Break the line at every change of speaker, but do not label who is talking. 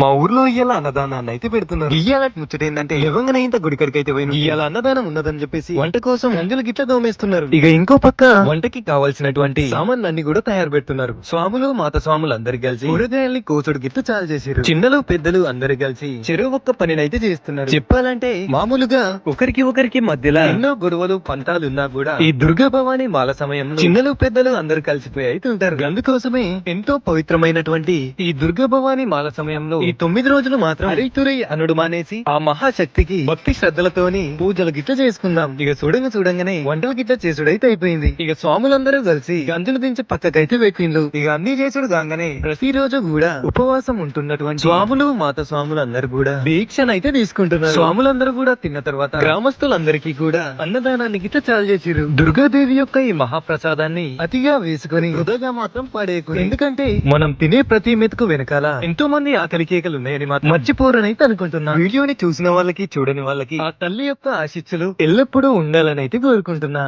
మా ఊర్లో ఇయ్యాల అన్నదానాన్ని అయితే పెడుతున్నారు. ఇయ్యాల ముచ్చట ఏంటంటే ఇవ్వంగానే ఇంత గుడికడికి అయితే పోయిన ఇయ్యాల అన్నదానం ఉన్నదని చెప్పేసి వంట కోసం అంజలు గిట్ల దోమేస్తున్నారు. ఇక ఇంకో పక్క వంటకి కావాల్సినటువంటి సామాన్లు అన్ని కూడా తయారు పెడుతున్నారు. స్వాములు మాత స్వాములు అందరు కలిసి కూరగాయల్ని కోసుడు గిట్ల చాలు చేసారు చిన్నలు పెద్దలు అందరు కలిసి చెరువు ఒక్క పనినైతే చేస్తున్నారు. చెప్పాలంటే మామూలుగా ఒకరికి ఒకరికి మధ్యలో ఎన్నో గొడవలు పంతాలు ఉన్నా కూడా ఈ దుర్గా భవాని మాల సమయంలో చిన్నలు పెద్దలు అందరు కలిసిపోయి అయితే ఉంటారు. అందుకోసమే ఎంతో పవిత్రమైనటువంటి ఈ దుర్గా భవాని మాల సమయంలో ఈ తొమ్మిది రోజులు మాత్రం హరితురై అనుడు మానేసి ఆ మహాశక్తికి భక్తి శ్రద్ధలతోని పూజలు గిట్ల చేసుకుందాం. ఇక చూడంగా చూడంగానే వంటలు గిట్ల చేసుడైతే అయిపోయింది. ఇక స్వాములందరూ కలిసి గంజలు దించి పక్కకైతే పెట్టిండ్రు. ఇక అన్ని చేసుడు కాగానే ప్రతిరోజు కూడా ఉపవాసం ఉంటున్నటువంటి స్వాములు మాత స్వాములు అందరు కూడా దీక్షనైతే తీసుకుంటున్నారు. స్వాములందరూ కూడా తిన్న తర్వాత గ్రామస్తులందరికీ కూడా అన్నదానాన్ని గిట్ల చాలు చేసిరు దుర్గాదేవి యొక్క ఈ మహాప్రసాదాన్ని అతిగా వేసుకొని వృధాగా మాత్రం పడేయకు ఎందుకంటే మనం తినే ప్రతి మెతుకు వెనకాల ఎంతో మంది ఆకలి కేకలు ఉన్నాయని మాత్రం మర్చిపోరనైతే అనుకుంటున్నా. వీడియోని చూసిన వాళ్ళకి చూడని వాళ్ళకి ఆ తల్లి యొక్క ఆశీస్సులు ఎల్లప్పుడూ ఉండాలని అయితే కోరుకుంటున్నా.